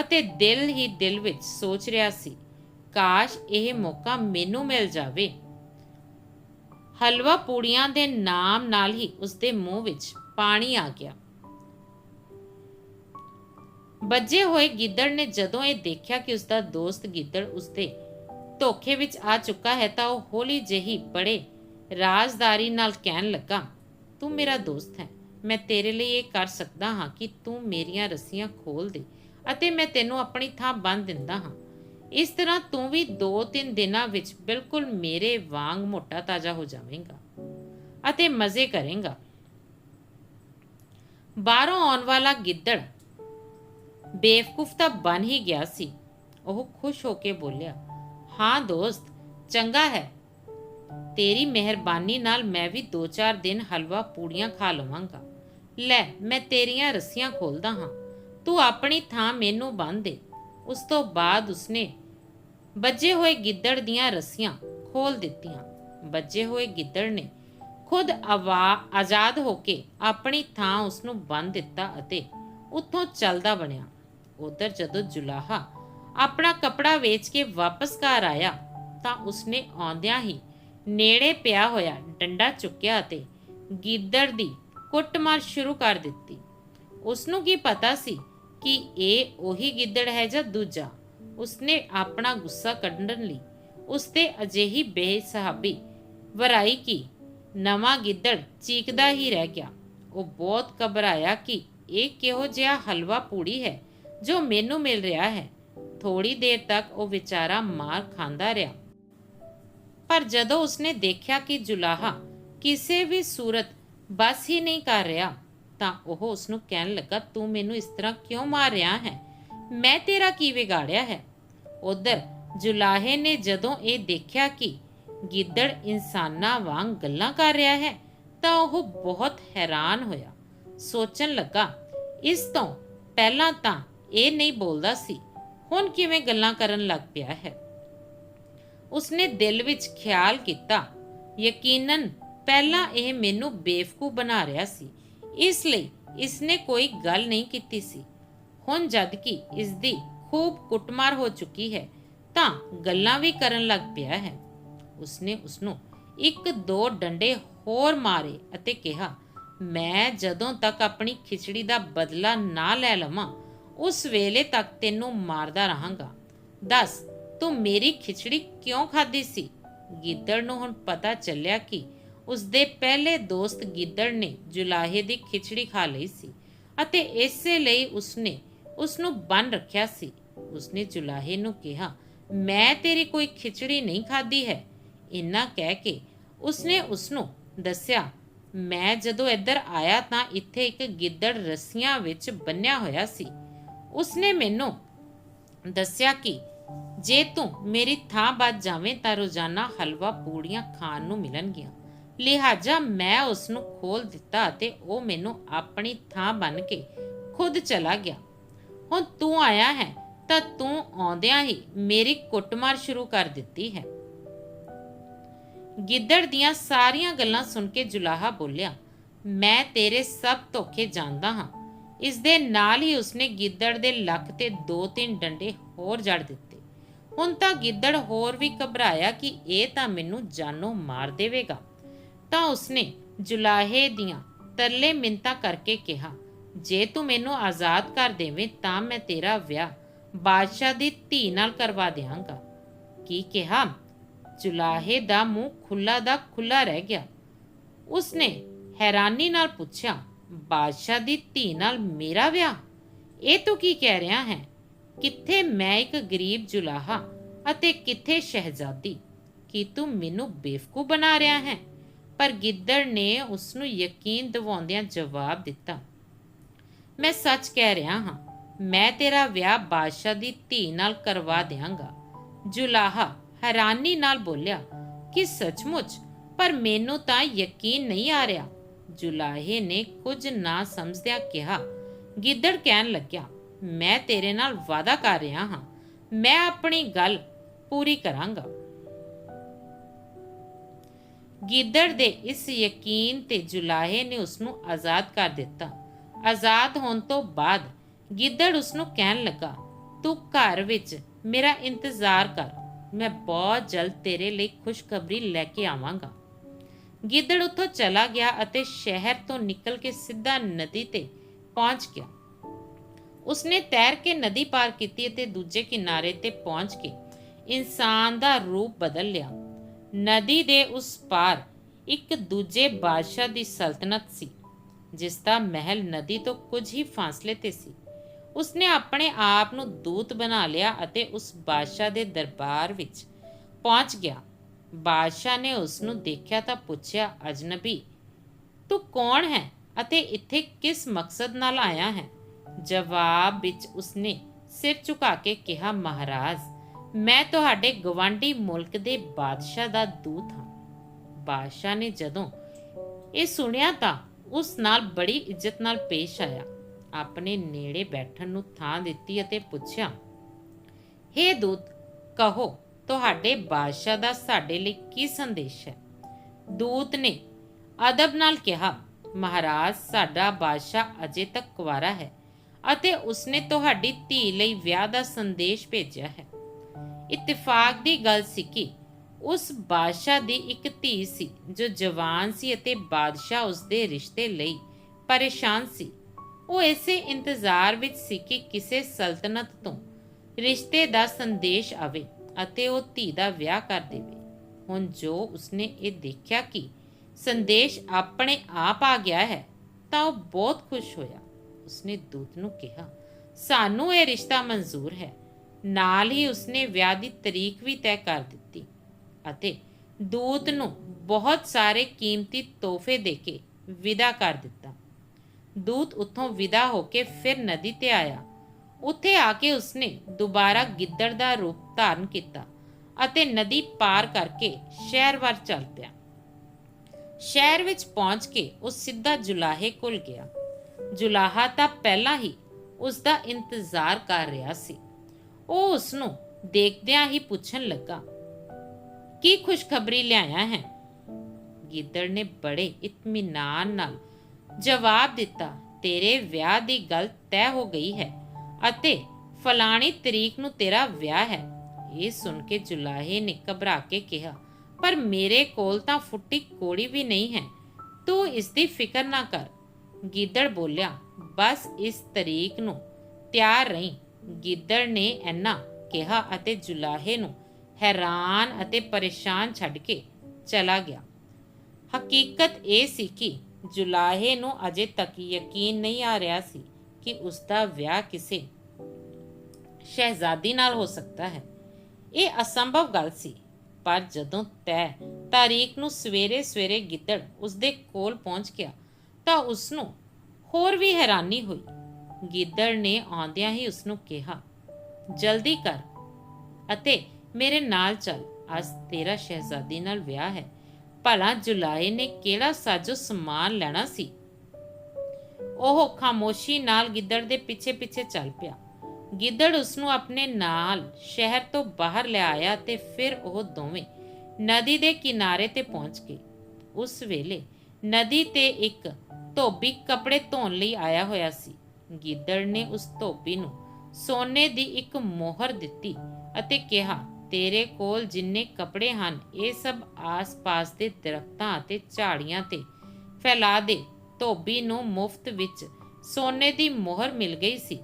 ਅਤੇ ਦਿਲ ਹੀ ਦਿਲ ਵਿੱਚ ਸੋਚ ਰਿਹਾ ਸੀ, ਕਾਸ਼ ਇਹ ਮੌਕਾ ਮੈਨੂੰ ਮਿਲ ਜਾਵੇ। ਹਲਵਾ ਪੂੜੀਆਂ ਦੇ ਨਾਮ ਨਾਲ ਹੀ ਉਸਦੇ ਮੂੰਹ ਵਿੱਚ ਪਾਣੀ ਆ ਗਿਆ। ਬੱਜੇ ਹੋਏ ਗਿੱਦੜ ਨੇ ਜਦੋਂ ਇਹ ਦੇਖਿਆ ਕਿ ਉਸਦਾ ਦੋਸਤ ਗਿੱਦੜ ਉਸਦੇ ਧੋਖੇ ਵਿੱਚ ਆ ਚੁੱਕਾ ਹੈ ਤਾਂ ਉਹ ਹੌਲੀ ਜਿਹੀ ਬੜੇ ਰਾਜ਼ਦਾਰੀ ਨਾਲ ਕਹਿਣ ਲੱਗਾ, ਤੂੰ ਮੇਰਾ ਦੋਸਤ ਹੈ। ਮੈਂ ਤੇਰੇ ਲਈ ਇਹ ਕਰ ਸਕਦਾ ਹਾਂ ਕਿ ਤੂੰ ਮੇਰੀਆਂ ਰੱਸੀਆਂ ਖੋਲ ਦੇ। ਅਤੇ ਮੈਂ ਤੈਨੂੰ ਆਪਣੀ ਥਾਂ ਬੰਨ ਦਿੰਦਾ ਹਾਂ। ਇਸ ਤਰ੍ਹਾਂ ਤੂੰ ਵੀ 2-3 ਦਿਨਾਂ ਵਿੱਚ ਬਿਲਕੁਲ ਮੇਰੇ ਵਾਂਗ ਮੋਟਾ ਤਾਜ਼ਾ ਹੋ ਜਾਵੇਂਗਾ ਅਤੇ ਮਜ਼ੇ ਕਰੇਂਗਾ। ਬਾਹਰੋਂ ਆਉਣ ਵਾਲਾ ਗਿੱਦੜ ਬੇਵਕੂਫ ਤਾਂ ਬਣ ਹੀ ਗਿਆ ਸੀ। ਉਹ ਖੁਸ਼ ਹੋ ਕੇ ਬੋਲਿਆ, ਹਾਂ ਦੋਸਤ, ਚੰਗਾ ਹੈ। ਤੇਰੀ ਮਿਹਰਬਾਨੀ ਨਾਲ ਮੈਂ ਵੀ 2-4 ਦਿਨ ਹਲਵਾ ਪੂੜੀਆਂ ਖਾ ਲਵਾਂਗਾ। ਲੈ, ਮੈਂ ਤੇਰੀਆਂ ਰੱਸੀਆਂ ਖੋਲਦਾ ਹਾਂ। ਤੂੰ ਆਪਣੀ ਥਾਂ ਮੈਨੂੰ ਬੰਨ੍ਹ ਦੇ। ਉਸ ਤੋਂ ਬਾਅਦ ਉਸਨੇ ਵੱਜੇ ਹੋਏ ਗਿੱਦੜ ਦੀਆਂ ਰੱਸੀਆਂ ਖੋਲ ਦਿੱਤੀਆਂ। ਵੱਜੇ ਹੋਏ ਗਿੱਦੜ ਨੇ ਖੁਦ ਆਵਾ, ਆਜ਼ਾਦ ਹੋ ਕੇ ਆਪਣੀ ਥਾਂ ਉਸ ਨੂੰ ਬੰਨ ਦਿੱਤਾ ਅਤੇ ਉੱਥੋਂ ਚੱਲਦਾ ਬਣਿਆ। ਉਧਰ ਜਦੋਂ ਜੁਲਾਹਾ ਆਪਣਾ ਕਪੜਾ ਵੇਚ ਕੇ ਵਾਪਸ ਘਰ ਆਇਆ ਤਾਂ ਉਸਨੇ ਆਉਂਦਿਆਂ ਹੀ ਨੇੜੇ ਪਿਆ ਹੋਇਆ ਡੰਡਾ ਚੁੱਕਿਆ ਅਤੇ ਗਿੱਦੜ ਦੀ ਕੁੱਟਮਾਰ ਸ਼ੁਰੂ ਕਰ ਦਿੱਤੀ। ਉਸ ਨੂੰ ਕੀ ਪਤਾ ਸੀ ਕਿ ਇਹ ਉਹੀ ਗਿੱਦੜ ਹੈ ਜਾਂ ਦੂਜਾ? ਉਸਨੇ ਆਪਣਾ ਗੁੱਸਾ ਕੱਢਣ ਲਈ ਉਸਤੇ ਅਜਿਹੀ ਬੇਸਹਾਬੀ ਵਰਾਈ ਕਿ ਨਵਾਂ ਗਿੱਦੜ ਚੀਕਦਾ ਹੀ ਰਹਿ ਗਿਆ। ਉਹ ਬਹੁਤ ਘਬਰਾਇਆ ਕਿ ਇਹ ਕਿਹੋ ਜਿਹਾ ਹਲਵਾ ਪੂੜੀ ਹੈ ਜੋ ਮੈਨੂੰ ਮਿਲ ਰਿਹਾ ਹੈ। ਥੋੜੀ ਦੇਰ ਤੱਕ ਉਹ ਵਿਚਾਰਾ ਮਾਰ ਖਾਂਦਾ ਰਿਹਾ। ਪਰ ਜਦੋਂ ਉਸਨੇ ਦੇਖਿਆ ਕਿ ਜੁਲਾਹਾ ਕਿਸੇ ਵੀ ਸੂਰਤ ਬਸ ਹੀ ਨਹੀਂ ਕਰ ਰਿਹਾ ਤਾਂ ਉਹ ਉਸ ਨੂੰ ਕਹਿਣ ਲੱਗਾ, ਤੂੰ ਮੈਨੂੰ ਇਸ ਤਰ੍ਹਾਂ ਕਿਉਂ ਮਾਰ ਰਿਹਾ ਹੈ? ਮੈਂ ਤੇਰਾ ਕੀ ਵਿਗਾੜਿਆ ਹੈ? ਉਧਰ ਜੁਲਾਹੇ ਨੇ ਜਦੋਂ ਇਹ ਦੇਖਿਆ ਕਿ ਗਿੱਦੜ ਇਨਸਾਨਾਂ ਵਾਂਗ ਗੱਲਾਂ ਕਰ ਰਿਹਾ ਹੈ, ਤਾਂ ਉਹ ਬਹੁਤ ਹੈਰਾਨ ਹੋਇਆ। ਸੋਚਣ ਲੱਗਾ, ਇਸ ਤੋਂ ਪਹਿਲਾਂ ਤਾਂ ਇਹ ਨਹੀਂ ਬੋਲਦਾ ਸੀ। ਹੁਣ ਕਿਵੇਂ ਗੱਲਾਂ ਕਰਨ ਲੱਗ ਪਿਆ ਹੈ? ਉਸਨੇ ਦਿਲ ਵਿੱਚ ਖਿਆਲ ਕੀਤਾ, ਯਕੀਨਨ ਪਹਿਲਾਂ ਇਹ ਮੈਨੂੰ ਬੇਵਕੂਫ ਬਣਾ ਰਿਹਾ ਸੀ। ਇਸ ਲਈ ਇਸਨੇ ਕੋਈ ਗੱਲ ਨਹੀਂ ਕੀਤੀ ਸੀ। ਹੁਣ ਜਦ ਕਿ ਇਸ ਦੀ ਖੂਬ ਕੁੱਟਮਾਰ ਹੋ ਚੁੱਕੀ ਹੈ, ਤਾਂ ਗੱਲਾਂ ਵੀ ਕਰਨ ਲੱਗ ਪਿਆ ਹੈ। ਉਸਨੇ ਉਸ ਨੂੰ ਇੱਕ ਦੋ ਡੰਡੇ ਹੋਰ ਮਾਰੇ ਅਤੇ ਕਿਹਾ, ਮੈਂ ਜਦੋਂ ਤੱਕ ਆਪਣੀ ਖਿਚੜੀ ਦਾ ਬਦਲਾ ਨਾ ਲੈ ਲਵਾਂ, ਉਸ ਵੇਲੇ ਤੱਕ ਤੈਨੂੰ ਮਾਰਦਾ ਰਹਾਂਗਾ। ਦੱਸ, ਤੂੰ ਮੇਰੀ ਖਿਚੜੀ ਕਿਉਂ ਖਾਧੀ ਸੀ? ਗਿੱਦੜ ਨੂੰ ਹੁਣ ਪਤਾ ਚੱਲਿਆ ਕਿ ਉਸਦੇ ਪਹਿਲੇ ਦੋਸਤ ਗਿੱਦੜ ਨੇ ਜੁਲਾਹੇ ਦੀ ਖਿਚੜੀ ਖਾ ਲਈ ਸੀ ਅਤੇ ਇਸੇ ਲਈ ਉਸਨੇ ਉਸ ਨੂੰ ਬੰਨ ਰੱਖਿਆ ਸੀ। ਉਸਨੇ ਜੁਲਾਹੇ ਨੂੰ ਕਿਹਾ, ਮੈਂ ਤੇਰੀ ਕੋਈ ਖਿਚੜੀ ਨਹੀਂ ਖਾਧੀ ਹੈ। ਇੰਨਾ ਕਹਿ ਕੇ ਉਸਨੇ ਉਸ ਨੂੰ ਦੱਸਿਆ, ਮੈਂ ਜਦੋਂ ਇੱਧਰ ਆਇਆ ਤਾਂ ਇੱਥੇ ਇੱਕ ਗਿੱਦੜ ਰੱਸੀਆਂ ਵਿੱਚ ਬੰਨਿਆ ਹੋਇਆ ਸੀ। ਉਸਨੇ ਮੈਨੂੰ ਦੱਸਿਆ ਕਿ ਜੇ ਤੂੰ ਮੇਰੀ ਥਾਂ ਵੱਜ ਜਾਵੇਂ ਤਾਂ ਰੋਜ਼ਾਨਾ ਹਲਵਾ ਪੂੜੀਆਂ ਖਾਣ ਨੂੰ ਮਿਲਣਗੀਆਂ। ਲਿਹਾਜ਼ਾ ਮੈਂ ਉਸ ਨੂੰ ਖੋਲ ਦਿੱਤਾ ਅਤੇ ਉਹ ਮੈਨੂੰ ਆਪਣੀ ਥਾਂ ਬਣ ਕੇ ਖੁਦ ਚਲਾ ਗਿਆ। ਹੁਣ ਤੂੰ ਆਇਆ ਹੈ, ਤਾਂ ਤੂੰ ਆਉਂਦਿਆਂ ਹੀ ਮੇਰੀ ਕੁੱਟਮਾਰ ਸ਼ੁਰੂ ਕਰ ਦਿੱਤੀ ਹੈ। ਗਿੱਦੜ ਦੀਆਂ ਸਾਰੀਆਂ ਗੱਲਾਂ ਸੁਣ ਕੇ ਜੁਲਾਹਾ ਬੋਲਿਆ, ਮੈਂ ਤੇਰੇ ਸਭ ਧੋਖੇ ਜਾਣਦਾ ਹਾਂ। ਇਸ ਦੇ ਨਾਲ ਹੀ ਉਸਨੇ ਗਿੱਦੜ ਦੇ ਲੱਕ ਤੇ ਦੋ ਤਿੰਨ ਡੰਡੇ ਹੋਰ ਜੜ ਦਿੱਤੇ। ਹੁਣ ਤਾਂ ਗਿੱਦੜ ਹੋਰ ਵੀ ਘਬਰਾਇਆ ਕਿ ਇਹ ਤਾਂ ਮੈਨੂੰ ਜਾਨੋਂ ਮਾਰ ਦੇਵੇਗਾ। ਤਾਂ ਉਸਨੇ ਜੁਲਾਹੇ ਦੀਆਂ ਤਰਲੇ ਮਿੰਤਾ ਕਰਕੇ ਕਿਹਾ, ਜੇ ਤੂੰ ਮੈਨੂੰ ਆਜ਼ਾਦ ਕਰ ਦੇਵੇਂ ਤਾਂ ਮੈਂ ਤੇਰਾ ਵਿਆਹ ਬਾਦਸ਼ਾਹ ਦੀ ਧੀ ਨਾਲ ਕਰਵਾ ਦਿਆਂਗਾ। ਕੀ ਕਿਹਾ? ਜੁਲਾਹੇ ਦਾ ਮੂੰਹ ਖੁੱਲਾ ਦਾ ਖੁੱਲਾ ਰਹਿ ਗਿਆ। ਉਸਨੇ ਹੈਰਾਨੀ ਨਾਲ ਪੁੱਛਿਆ, ਬਾਦਸ਼ਾਹ ਦੀ ਧੀ ਨਾਲ ਮੇਰਾ ਵਿਆਹ? ਇਹ ਤੂੰ ਕੀ ਕਹਿ ਰਿਹਾ ਹੈ? ਕਿੱਥੇ ਮੈਂ ਇੱਕ ਗਰੀਬ ਜੁਲਾਹਾ ਅਤੇ ਕਿੱਥੇ ਸ਼ਹਿਜ਼ਾਦੀ? ਕੀ ਤੂੰ ਮੈਨੂੰ ਬੇਵਕੂਫ ਬਣਾ ਰਿਹਾ ਹੈ? ਪਰ ਗਿੱਦੜ ਨੇ ਉਸ ਨੂੰ ਯਕੀਨ ਦਿਵਾਉਂਦਿਆਂ ਜਵਾਬ ਦਿੱਤਾ, ਮੈਂ ਸੱਚ ਕਹਿ ਰਿਹਾ ਹਾਂ, ਮੈਂ ਤੇਰਾ ਵਿਆਹ ਬਾਦਸ਼ਾਹ ਦੀ ਧੀ ਨਾਲ ਕਰਵਾ ਦਿਆਂਗਾ। ਜੁਲਾਹਾ ਹੈਰਾਨੀ ਨਾਲ ਬੋਲਿਆ, ਕਿ ਸੱਚਮੁੱਚ? ਪਰ ਮੈਨੂੰ ਤਾਂ ਯਕੀਨ ਨਹੀਂ ਆ ਰਿਹਾ। ਜੁਲਾਹੇ ਨੇ ਕੁਝ ਨਾ ਸਮਝਦਿਆਂ ਕਿਹਾ, ਗਿੱਦੜ ਕਹਿਣ ਲੱਗਿਆ, ਮੈਂ ਤੇਰੇ ਨਾਲ ਵਾਅਦਾ ਕਰ ਰਿਹਾ ਹਾਂ, ਮੈਂ ਆਪਣੀ ਗੱਲ ਪੂਰੀ ਕਰਾਂਗਾ। ਗਿੱਦੜ ਦੇ ਇਸ ਯਕੀਨ ਤੇ ਜੁਲਾਹੇ ਨੇ ਉਸ ਨੂੰ ਆਜ਼ਾਦ ਕਰ ਦਿੱਤਾ। ਆਜ਼ਾਦ ਹੋਣ ਤੋਂ ਬਾਅਦ ਗਿੱਦੜ ਉਸ ਨੂੰ ਕਹਿਣ ਲੱਗਾ, ਤੂੰ ਘਰ ਵਿੱਚ ਮੇਰਾ ਇੰਤਜ਼ਾਰ ਕਰ, ਮੈਂ ਬਹੁਤ ਜਲਦ ਤੇਰੇ ਲਈ ਖੁਸ਼ਖਬਰੀ ਲੈ ਕੇ ਆਵਾਂਗਾ। ਗਿੱਦੜ ਉੱਥੋਂ ਚਲਾ ਗਿਆ ਅਤੇ ਸ਼ਹਿਰ ਤੋਂ ਨਿਕਲ ਕੇ ਸਿੱਧਾ ਨਦੀ ਤੇ ਪਹੁੰਚ ਗਿਆ। ਉਸਨੇ ਤੈਰ ਕੇ ਨਦੀ ਪਾਰ ਕੀਤੀ ਅਤੇ ਦੂਜੇ ਕਿਨਾਰੇ ਤੇ ਪਹੁੰਚ ਕੇ ਇਨਸਾਨ ਦਾ ਰੂਪ ਬਦਲ ਲਿਆ। ਨਦੀ ਦੇ ਉਸ ਪਾਰ ਇੱਕ ਦੂਜੇ ਬਾਦਸ਼ਾਹ ਦੀ ਸਲਤਨਤ ਸੀ, ਜਿਸ ਦਾ ਮਹਿਲ ਨਦੀ ਤੋਂ ਕੁਝ ਹੀ ਫਾਸਲੇ ਤੇ ਸੀ। ਉਸਨੇ ਆਪਣੇ ਆਪ ਨੂੰ ਦੂਤ ਬਣਾ ਲਿਆ ਅਤੇ ਉਸ ਬਾਦਸ਼ਾਹ ਦੇ ਦਰਬਾਰ ਵਿੱਚ ਪਹੁੰਚ ਗਿਆ। ਬਾਦਸ਼ਾਹ ਨੇ ਉਸ ਨੂੰ ਦੇਖਿਆ ਤਾਂ ਪੁੱਛਿਆ, ਅਜਨਬੀ, ਤੂੰ ਕੌਣ ਹੈ ਅਤੇ ਇੱਥੇ ਕਿਸ ਮਕਸਦ ਨਾਲ ਆਇਆ ਹੈ? ਜਵਾਬ ਵਿੱਚ ਉਸਨੇ ਸਿਰ ਝੁਕਾ ਕੇ ਕਿਹਾ, ਮਹਾਰਾਜ ਮੈਂ ਤੁਹਾਡੇ ਗਵਾਂਢੀ ਮੁਲਕ ਦੇ ਬਾਦਸ਼ਾਹ ਦਾ ਦੂਤ ਹਾਂ। ਬਾਦਸ਼ਾਹ ਨੇ ਜਦੋਂ ਇਹ ਸੁਣਿਆ ਤਾਂ ਉਸ ਨਾਲ ਬੜੀ ਇੱਜ਼ਤ ਨਾਲ ਪੇਸ਼ ਆਇਆ। ਆਪਣੇ ਨੇੜੇ ਬੈਠਣ ਨੂੰ ਥਾਂ ਦਿੱਤੀ ਅਤੇ ਪੁੱਛਿਆ, ਹੇ ਦੂਤ, ਕਹੋ, ਤੁਹਾਡੇ ਬਾਦਸ਼ਾਹ ਦਾ ਸਾਡੇ ਲਈ ਕੀ ਸੰਦੇਸ਼ ਹੈ? ਦੂਤ ਨੇ ਅਦਬ ਨਾਲ ਕਿਹਾ, ਮਹਾਰਾਜ, ਸਾਡਾ ਬਾਦਸ਼ਾਹ ਅਜੇ ਤੱਕ ਕੁਵਾਰਾ ਹੈ ਅਤੇ ਉਸਨੇ ਤੁਹਾਡੀ ਧੀ ਲਈ ਵਿਆਹ ਦਾ ਸੰਦੇਸ਼ ਭੇਜਿਆ ਹੈ। ਇਤਫਾਕ ਦੀ ਗੱਲ ਸੀ ਕਿ ਉਸ ਬਾਦਸ਼ਾਹ ਦੀ ਇੱਕ ਧੀ ਸੀ, ਜੋ ਜਵਾਨ ਸੀ ਅਤੇ ਬਾਦਸ਼ਾਹ ਉਸ ਦੇ ਰਿਸ਼ਤੇ ਲਈ ਪਰੇਸ਼ਾਨ ਸੀ। ਉਹ ਇਸੇ ਇੰਤਜ਼ਾਰ ਵਿੱਚ ਸੀ ਕਿ ਕਿਸੇ ਸਲਤਨਤ ਤੋਂ ਰਿਸ਼ਤੇ ਦਾ ਸੰਦੇਸ਼ ਆਵੇ ਅਤੇ ਉਹ ਧੀ ਦਾ ਵਿਆਹ ਕਰ ਦੇਵੇ। ਹੁਣ ਜੋ ਉਸਨੇ ਇਹ ਦੇਖਿਆ ਕਿ ਸੰਦੇਸ਼ ਆਪਣੇ ਆਪ ਆ ਗਿਆ ਹੈ, ਤਾਂ ਉਹ ਬਹੁਤ ਖੁਸ਼ ਹੋਇਆ। ਉਸਨੇ ਦੂਤ ਨੂੰ ਕਿਹਾ, ਸਾਨੂੰ ਇਹ ਰਿਸ਼ਤਾ ਮਨਜ਼ੂਰ ਹੈ। ਨਾਲ ਹੀ ਉਸਨੇ ਵਿਆਹ ਦੀ ਤਰੀਕ ਵੀ ਤੈਅ ਕਰ ਦਿੱਤੀ ਅਤੇ ਦੂਤ ਨੂੰ ਬਹੁਤ ਸਾਰੇ ਕੀਮਤੀ ਤੋਹਫੇ ਦੇ ਕੇ ਵਿਦਾ ਕਰ ਦਿੱਤਾ। ਦੂਤ ਉੱਥੋਂ ਵਿਦਾ ਹੋ ਕੇ ਫਿਰ ਨਦੀ ਤੇ ਆਇਆ। ਉੱਥੇ ਆ ਕੇ ਉਸਨੇ ਦੁਬਾਰਾ ਗਿੱਦੜ ਦਾ ਰੂਪ ਧਾਰਨ ਕੀਤਾ ਅਤੇ ਨਦੀ ਪਾਰ ਕਰਕੇ ਸ਼ਹਿਰ ਵੱਲ ਚੱਲ ਪਿਆ। ਸ਼ਹਿਰ ਵਿੱਚ ਪਹੁੰਚ ਕੇ ਉਹ ਸਿੱਧਾ ਜੁਲਾਹੇ ਕੋਲ ਗਿਆ। ਜੁਲਾਹਾ ਤਾਂ ਪਹਿਲਾਂ ਹੀ ਉਸ ਦਾ ਇੰਤਜ਼ਾਰ ਕਰ ਰਿਹਾ ਸੀ। ਉਹ ਉਸ ਨੂੰ ਦੇਖਦਿਆਂ ਹੀ ਪੁੱਛਣ ਲੱਗਾ, ਕੀ ਖੁਸ਼ਖਬਰੀ ਲਿਆਇਆ ਹੈ? ਗਿੱਦੜ ਨੇ ਬੜੇ ਇਤਮੀਨਾਨ ਨਾਲ ਜਵਾਬ ਦਿੱਤਾ, ਤੇਰੇ ਵਿਆਹ ਦੀ ਗੱਲ ਤੈਅ ਹੋ ਗਈ ਹੈ ਅਤੇ ਫਲਾਣੀ ਤਰੀਕ ਨੂੰ ਤੇਰਾ ਵਿਆਹ ਹੈ। ਇਹ ਸੁਣ ਕੇ ਜੁਲਾਹੇ ਨੇ ਘਬਰਾ ਕੇ ਕਿਹਾ, ਪਰ ਮੇਰੇ ਕੋਲ ਤਾਂ ਫੁੱਟੀ ਕੋੜੀ ਵੀ ਨਹੀਂ ਹੈ, ਤੂੰ ਇਸ ਦੀ ਫਿਕਰ ਨਾ ਕਰ। ਗਿੱਦੜ ਬੋਲਿਆ, ਬਸ ਇਸ ਤਰੀਕ ਨੂੰ ਤਿਆਰ ਰਹੀਂ। ਗਿੱਦੜ ਨੇ ਐਨਾ ਕਿਹਾ ਅਤੇ ਜੁਲਾਹੇ ਨੂੰ ਹੈਰਾਨ ਅਤੇ ਪਰੇਸ਼ਾਨ ਛੱਡ ਕੇ ਚਲਾ ਗਿਆ। ਹਕੀਕਤ ਇਹ ਸੀ ਕਿ ਜੁਲਾਹੇ ਨੂੰ ਅਜੇ ਤੱਕ ਯਕੀਨ ਨਹੀਂ ਆ ਰਿਹਾ ਸੀ ਕਿ ਉਸ ਦਾ ਵਿਆਹ ਕਿਸੇ ਸ਼ਹਿਜ਼ਾਦੀ ਨਾਲ ਹੋ ਸਕਦਾ ਹੈ। ਇਹ ਅਸੰਭਵ ਗੱਲ ਸੀ, ਪਰ ਜਦੋਂ ਤੈ ਤਾਰੀਖ ਨੂੰ ਸਵੇਰੇ ਸਵੇਰੇ ਗਿੱਦੜ ਉਸ ਦੇ ਕੋਲ ਪਹੁੰਚ ਗਿਆ ਤਾਂ ਉਸ ਨੂੰ ਹੋਰ ਵੀ ਹੈਰਾਨੀ ਹੋਈ। ਗਿੱਦੜ ਨੇ ਆਉਂਦਿਆਂ ਹੀ ਉਸ ਨੂੰ ਕਿਹਾ, ਜਲਦੀ ਕਰ ਅਤੇ ਮੇਰੇ ਨਾਲ ਚੱਲ। ਅੱਜ ਤੇਰਾ ਸ਼ਹਿਜ਼ਾਦੀ ਨਾਲ ਵਿਆਹ ਹੈ। ਭਲਾ ਜੁਲਾਏ ਨੇ ਕਿਹੜਾ ਸਾਜੋ ਸਮਾਨ ਲੈਣਾ ਸੀ? ਉਹ ਖਾਮੋਸ਼ੀ ਨਾਲ ਗਿੱਦੜ ਦੇ ਪਿੱਛੇ ਪਿੱਛੇ ਚੱਲ ਪਿਆ। ਗਿੱਦੜ ਉਸ ਨੂੰ ਆਪਣੇ ਨਾਲ ਸ਼ਹਿਰ ਤੋਂ ਬਾਹਰ ਲੈ ਆਇਆ ਤੇ ਫਿਰ ਉਹ ਦੋਵੇਂ ਨਦੀ ਦੇ ਕਿਨਾਰੇ ਤੇ ਪਹੁੰਚ ਗਏ। ਉਸ ਵੇਲੇ ਨਦੀ ਤੇ ਇੱਕ ਧੋਬੀ ਕੱਪੜੇ ਧੋਣ ਲਈ ਆਇਆ ਹੋਇਆ ਸੀ। ਗਿੱਦੜ ਨੇ ਉਸ ਧੋਬੀ ਨੂੰ ਸੋਨੇ ਦੀ ਇੱਕ ਮੋਹਰ ਦਿੱਤੀ ਅਤੇ ਕਿਹਾ, ਤੇਰੇ ਕੋਲ ਜਿੰਨੇ ਕੱਪੜੇ ਹਨ, ਇਹ ਸਭ ਆਸ-ਪਾਸ ਦੇ ਦਰਖਤਾਂ ਅਤੇ ਝਾੜੀਆਂ ਤੇ ਫੈਲਾ ਦੇ। ਧੋਬੀ ਨੂੰ ਮੁਫਤ ਵਿੱਚ ਸੋਨੇ ਦੀ ਮੋਹਰ ਮਿਲ ਗਈ ਸੀ।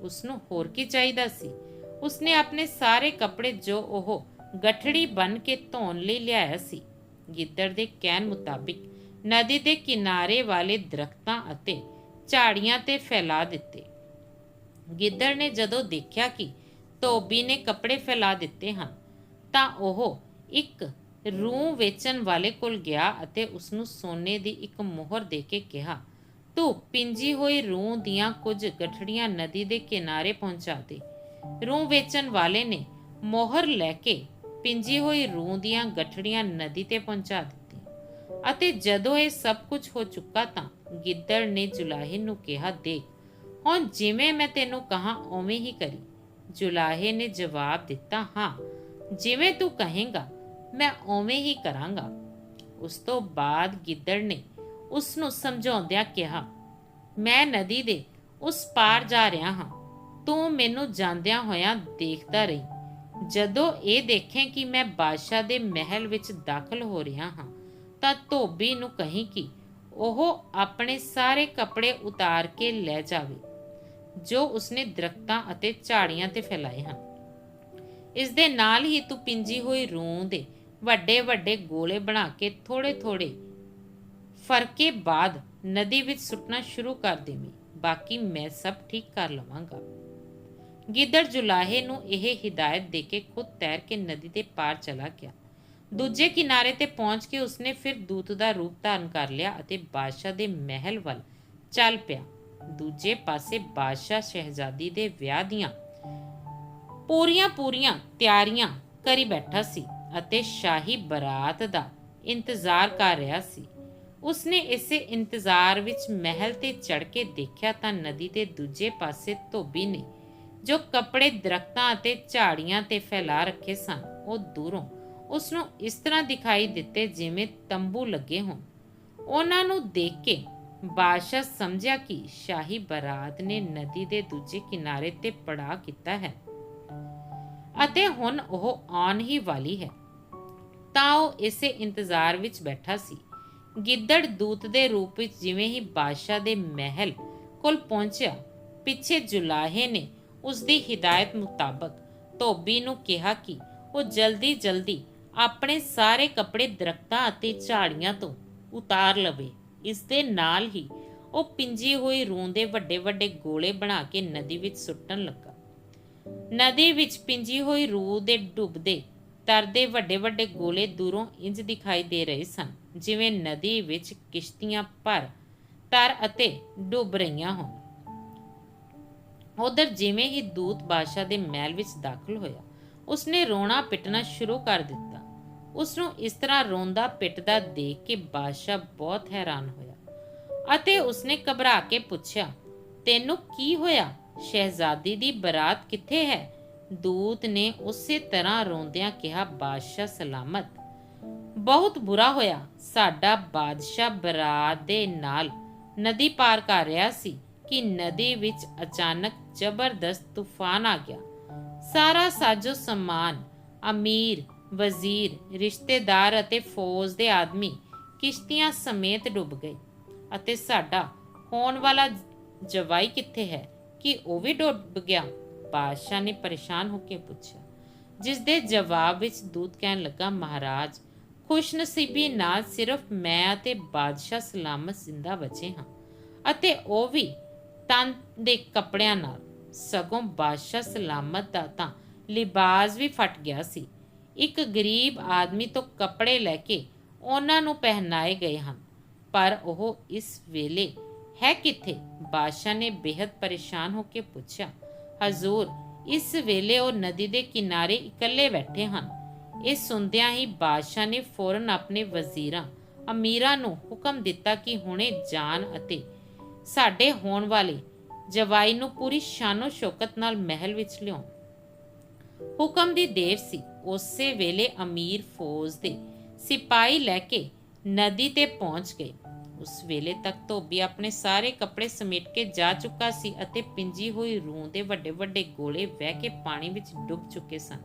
ਉਸ ਨੂੰ ਹੋਰ ਕੀ ਚਾਹੀਦਾ ਸੀ? ਉਸਨੇ ਆਪਣੇ ਸਾਰੇ ਕੱਪੜੇ ਜੋ ਉਹ ਗਠੜੀ ਬਨ ਕੇ ਧੋਣ ਲਈ ਲਿਆਇਆ ਸੀ। ਗਿੱਦੜ ਦੇ ਕਹਿਣ ਮੁਤਾਬਿਕ ਨਦੀ ਦੇ ਕਿਨਾਰੇ ਵਾਲੇ ਦਰਖਤਾਂ ਅਤੇ ਝਾੜੀਆਂ ਤੇ ਫੈਲਾ ਦਿੱਤੇ। ਗਿੱਦੜ ਨੇ ਜਦੋਂ ਦੇਖਿਆ ਕਿ ਧੋਬੀ ਨੇ ਕੱਪੜੇ ਫੈਲਾ ਦਿੱਤੇ ਹਨ, ਤਾਂ ਉਹ ਇੱਕ ਰੂਹ ਵੇਚਣ ਵਾਲੇ ਕੋਲ ਗਿਆ ਅਤੇ ਉਸ ਨੂੰ ਸੋਨੇ ਦੀ ਇੱਕ ਮੋਹਰ ਦੇ ਕੇ ਕਿਹਾ ਤੂੰ ਪਿੰਜੀ ਹੋਈ ਰੂਹ ਦੀਆਂ ਕੁਝ ਗਠੜੀਆਂ ਨਦੀ ਦੇ ਕਿਨਾਰੇ ਪਹੁੰਚਾ ਦੇ। ਰੂਹ ਵੇਚਣ ਵਾਲੇ ਨੇ ਮੋਹਰ ਲੈ ਕੇ ਪਿੰਜੀ ਹੋਈ ਰੂਹ ਦੀਆਂ ਗਠੜੀਆਂ ਨਦੀ ਤੇ ਪਹੁੰਚਾ ਦਿੱਤੀ। ਅਤੇ ਜਦੋਂ ਇਹ ਸਭ ਕੁਝ ਹੋ ਚੁੱਕਾ ਤਾਂ ਗਿੱਦੜ ਨੇ ਜੁਲਾਹੇ ਨੂੰ ਕਿਹਾ, ਦੇਖ, ਹੁਣ ਜਿਵੇਂ ਮੈਂ ਤੈਨੂੰ ਕਹਾ, ਉਵੇਂ ਹੀ ਕਰੀ। ਜੁਲਾਹੇ ਨੇ ਜਵਾਬ ਦਿੱਤਾ, ਹਾਂ, ਜਿਵੇਂ ਤੂੰ ਕਹੇਂਗਾ, ਮੈਂ ਉਵੇਂ ਹੀ ਕਰਾਂਗਾ। ਉਸ ਤੋਂ ਬਾਅਦ ਗਿੱਦੜ ਨੇ ਉਸ ਨੂੰ ਸਮਝਾਉਂਦਿਆਂ ਕਿਹਾ, ਮੈਂ ਨਦੀ ਦੇ ਉਸ ਪਾਰ ਜਾ ਰਿਹਾ ਹਾਂ। ਤੂੰ ਮੈਨੂੰ ਜਾਂਦਿਆਂ ਹੋਇਆਂ ਦੇਖਦਾ ਰਹੀ। ਜਦੋਂ ਇਹ ਦੇਖੇ ਕਿ ਮੈਂ ਬਾਦਸ਼ਾਹ ਦੇ ਮਹਿਲ ਵਿੱਚ ਦਾਖਲ ਹੋ ਰਿਹਾ ਹਾਂ, ਤਾਂ ਧੋਬੀ ਨੂੰ ਕਹੀਂ ਕਿ ਉਹ ਆਪਣੇ ਸਾਰੇ ਕੱਪੜੇ ਉਤਾਰ ਕੇ ਲੈ ਜਾਵੇ, ਜੋ ਉਸਨੇ ਦਰਖਤਾਂ ਅਤੇ ਝਾੜੀਆਂ ਤੇ ਫੈਲਾਏ ਹਨ। ਇਸ ਦੇ ਨਾਲ ਹੀ ਤੂੰ ਪਿੰਜੀ ਹੋਈ ਰੂੰ ਦੇ ਵੱਡੇ ਵੱਡੇ ਗੋਲੇ ਬਣਾ ਕੇ ਥੋੜੇ ਥੋੜੇ ਫਰਕੇ ਬਾਅਦ ਨਦੀ ਵਿੱਚ ਸੁੱਟਣਾ ਸ਼ੁਰੂ ਕਰ ਦੇਵੀਂ। ਬਾਕੀ ਮੈਂ ਸਭ ਠੀਕ ਕਰ ਲਵਾਂਗਾ। ਗਿੱਦੜ ਜੁਲਾਹੇ ਨੂੰ ਇਹ ਹਿਦਾਇਤ ਦੇ ਕੇ ਖੁਦ ਤੈਰ ਕੇ ਨਦੀ ਦੇ ਪਾਰ ਚਲਾ ਗਿਆ। ਦੂਜੇ ਕਿਨਾਰੇ ਤੇ ਪਹੁੰਚ ਕੇ ਉਸਨੇ ਫਿਰ ਦੂਤ ਦਾ ਰੂਪ ਧਾਰਨ ਕਰ ਲਿਆ ਅਤੇ ਬਾਦਸ਼ਾਹ ਦੇ ਮਹਿਲ ਵੱਲ ਚੱਲ ਪਿਆ। ਦੂਜੇ ਪਾਸੇ ਬਾਦਸ਼ਾਹ ਸ਼ਹਿਜ਼ਾਦੀ ਦੇ ਵਿਆਹ ਦੀਆਂ ਪੂਰੀਆਂ ਪੂਰੀਆਂ ਤਿਆਰੀਆਂ ਕਰੀ ਬੈਠਾ ਸੀ ਅਤੇ ਸ਼ਾਹੀ ਬਰਾਤ ਦਾ ਇੰਤਜ਼ਾਰ ਕਰ ਰਿਹਾ ਸੀ। ਉਸਨੇ ਇਸੇ ਇੰਤਜ਼ਾਰ ਵਿੱਚ ਮਹਿਲ ਤੇ ਚੜ ਕੇ ਦੇਖਿਆ ਤਾਂ ਨਦੀ ਦੇ ਦੂਜੇ ਪਾਸੇ ਧੋਬੀ ਨੇ ਜੋ ਕੱਪੜੇ ਦਰਖਤਾਂ ਅਤੇ ਝਾੜੀਆਂ ਤੇ ਫੈਲਾ ਰੱਖੇ ਸਨ, ਉਹ ਦੂਰੋਂ ਉਸ ਨੂੰ ਇਸ ਤਰ੍ਹਾਂ ਦਿਖਾਈ ਦਿੱਤੇ ਜਿਵੇਂ ਤੰਬੂ ਲੱਗੇ ਹੋਣ। ਉਹਨਾਂ ਨੂੰ ਦੇਖ ਕੇ ਬਾਦਸ਼ਾਹ ਸਮਝਿਆ ਕਿ ਸ਼ਾਹੀ ਬਰਾਤ ਨੇ ਨਦੀ ਦੇ ਦੂਜੇ ਕਿਨਾਰੇ ਤੇ ਪੜਾ ਕੀਤਾ ਹੈ ਅਤੇ ਹੁਣ ਉਹ ਆਉਣ ਹੀ ਵਾਲੀ ਹੈ। ਤਾਂ ਉਹ ਇਸੇ ਇੰਤਜ਼ਾਰ ਵਿੱਚ ਬੈਠਾ ਸੀ। ਗਿੱਦੜ ਦੂਤ ਦੇ ਰੂਪ ਵਿੱਚ ਜਿਵੇਂ ਹੀ ਬਾਦਸ਼ਾਹ ਦੇ ਮਹਿਲ ਕੋਲ ਪਹੁੰਚਿਆ, ਪਿੱਛੇ ਜੁਲਾਹੇ ਨੇ ਉਸ ਦੀ ਹਿਦਾਇਤ ਮੁਤਾਬਕ ਧੋਬੀ ਨੂੰ ਕਿਹਾ ਕਿ ਉਹ ਜਲਦੀ ਜਲਦੀ ਆਪਣੇ ਸਾਰੇ ਕੱਪੜੇ ਦਰਖਤਾਂ ਅਤੇ ਝਾੜੀਆਂ ਤੋਂ ਉਤਾਰ ਲਵੇ। ਇਸ ਦੇ ਨਾਲ ਹੀ ਉਹ ਪਿੰਜੀ ਹੋਈ ਰੂੰ ਦੇ ਵੱਡੇ ਵੱਡੇ ਗੋਲੇ ਬਣਾ ਕੇ ਨਦੀ ਵਿੱਚ ਸੁੱਟਣ ਲੱਗਾ। ਨਦੀ ਵਿੱਚ ਪਿੰਜੀ ਹੋਈ ਰੂਹ ਦੇ ਡੁੱਬਦੇ ਤਰਦੇ ਵੱਡੇ ਵੱਡੇ ਗੋਲੇ ਦੂਰੋਂ ਇੰਜ ਦਿਖਾਈ ਦੇ ਰਹੇ ਸਨ, ਜਿਵੇਂ ਨਦੀ ਵਿੱਚ ਕਿਸ਼ਤੀਆਂ ਭਰ, ਤਰ ਅਤੇ ਡੁੱਬ ਰਹੀਆਂ ਹੋਣ। ਉਧਰ ਜਿਵੇਂ ਹੀ ਦੂਤ ਬਾਦਸ਼ਾਹ ਦੇ ਮਹਿਲ ਵਿੱਚ ਦਾਖਲ ਹੋਇਆ, ਉਸਨੇ ਰੋਣਾ ਪਿੱਟਣਾ ਸ਼ੁਰੂ ਕਰ ਦਿੱਤਾ। ਉਸ ਨੂੰ ਇਸ ਤਰ੍ਹਾਂ ਰੋਂਦਾ ਪਿੱਟਦਾ ਦੇਖ ਕੇ ਬਾਦਸ਼ਾਹ ਬਹੁਤ ਹੈਰਾਨ ਹੋਇਆ ਅਤੇ ਉਸਨੇ ਘਬਰਾ ਕੇ ਪੁੱਛਿਆ, ਤੈਨੂੰ ਕੀ ਹੋਇਆ? ਸ਼ਹਿਜ਼ਾਦੀ ਦੀ ਬਰਾਤ ਕਿੱਥੇ ਹੈ? ਦੂਤ ਨੇ ਉਸੇ ਤਰ੍ਹਾਂ ਰੋਂਦਿਆਂ ਕਿਹਾ, ਬਾਦਸ਼ਾਹ ਸਲਾਮਤ। ਬਹੁਤ ਬੁਰਾ ਹੋਇਆ। ਸਾਡਾ ਬਾਦਸ਼ਾਹ ਬਰਾਤ ਦੇ ਨਾਲ ਨਦੀ ਪਾਰ ਕਰ ਰਿਹਾ ਸੀ ਕਿ ਨਦੀ ਵਿੱਚ ਅਚਾਨਕ ਜ਼ਬਰਦਸਤ ਤੂਫਾਨ ਆ ਗਿਆ। ਸਾਰਾ ਸਾਜੋ ਸਮਾਨ, ਅਮੀਰ ਵਜ਼ੀਰ, ਰਿਸ਼ਤੇਦਾਰ ਅਤੇ ਫੌਜ ਦੇ ਆਦਮੀ ਕਿਸ਼ਤੀਆਂ ਸਮੇਤ ਡੁੱਬ ਗਏ। ਅਤੇ ਸਾਡਾ ਹੋਣ ਵਾਲਾ ਜਵਾਈ ਕਿੱਥੇ ਹੈ ਕਿ ਉਹ ਵੀ ਡੁੱਬ ਗਿਆ? ਬਾਦਸ਼ਾਹ ਨੇ ਪਰੇਸ਼ਾਨ ਹੋ ਕੇ ਪੁੱਛਿਆ। ਜਿਸ ਦੇ ਜਵਾਬ ਵਿੱਚ ਦੂਤ ਕਹਿਣ ਲੱਗਾ, ਮਹਾਰਾਜ, ਖੁਸ਼ਨਸੀਬੀ ਨਾਲ ਸਿਰਫ ਮੈਂ ਅਤੇ ਬਾਦਸ਼ਾਹ ਸਲਾਮਤ ਜ਼ਿੰਦਾ ਬਚੇ ਹਾਂ ਅਤੇ ਉਹ ਵੀ ਤਨ ਦੇ ਕੱਪੜਿਆਂ ਨਾਲ। ਸਗੋਂ ਬਾਦਸ਼ਾਹ ਸਲਾਮਤ ਦਾ ਤਾਂ ਲਿਬਾਸ ਵੀ ਫਟ ਗਿਆ ਸੀ। ਇੱਕ ਗਰੀਬ ਆਦਮੀ ਤੋਂ ਕੱਪੜੇ ਲੈ ਕੇ ਉਹਨਾਂ ਨੂੰ ਪਹਿਨਾਏ ਗਏ ਹਨ। ਪਰ ਉਹ ਇਸ ਵੇਲੇ ਹੈ ਕਿੱਥੇ? ਬਾਦਸ਼ਾਹ ਨੇ ਬੇहद ਪਰੇਸ਼ਾਨ ਹੋ ਕੇ ਪੁੱਛਿਆ, ਹਜ਼ੂਰ, ਇਸ ਵੇਲੇ ਉਹ ਨਦੀ ਦੇ ਕਿਨਾਰੇ ਇਕੱਲੇ ਬੈਠੇ ਹਨ। ਇਹ ਸੁਣਦਿਆਂ ਹੀ ਬਾਦਸ਼ਾਹ ਨੇ ਫੌਰਨ ਆਪਣੇ ਵਜ਼ੀਰਾਂ, ਅਮੀਰਾਂ ਨੂੰ ਹੁਕਮ ਦਿੱਤਾ ਕਿ ਹੁਣੇ ਜਾਣ ਅਤੇ ਸਾਡੇ ਹੋਣ ਵਾਲੇ ਜਵਾਈ ਨੂੰ ਪੂਰੀ ਸ਼ਾਨੋ ਸ਼ੌਕਤ ਨਾਲ ਮਹਿਲ ਵਿੱਚ ਲਿਆਉਣ। ਹੁਕਮ ਦੀ ਦੇਰ ਸੀ। ਉਸੇ ਵੇਲੇ ਅਮੀਰ ਫੌਜ ਦੇ ਸਿਪਾਹੀ ਲੈ ਕੇ ਨਦੀ ਤੇ ਪਹੁੰਚ ਗਏ। ਉਸ ਵੇਲੇ ਤੱਕ ਧੋਬੀ ਆਪਣੇ ਸਾਰੇ ਕੱਪੜੇ ਸਮੇਟ ਕੇ ਜਾ ਚੁੱਕਾ ਸੀ ਅਤੇ ਪਿੰਜੀ ਹੋਈ ਰੂੰ ਦੇ ਵੱਡੇ ਵੱਡੇ ਗੋਲੇ ਵਹਿ ਕੇ ਪਾਣੀ ਵਿੱਚ ਡੁੱਬ ਚੁੱਕੇ ਸਨ।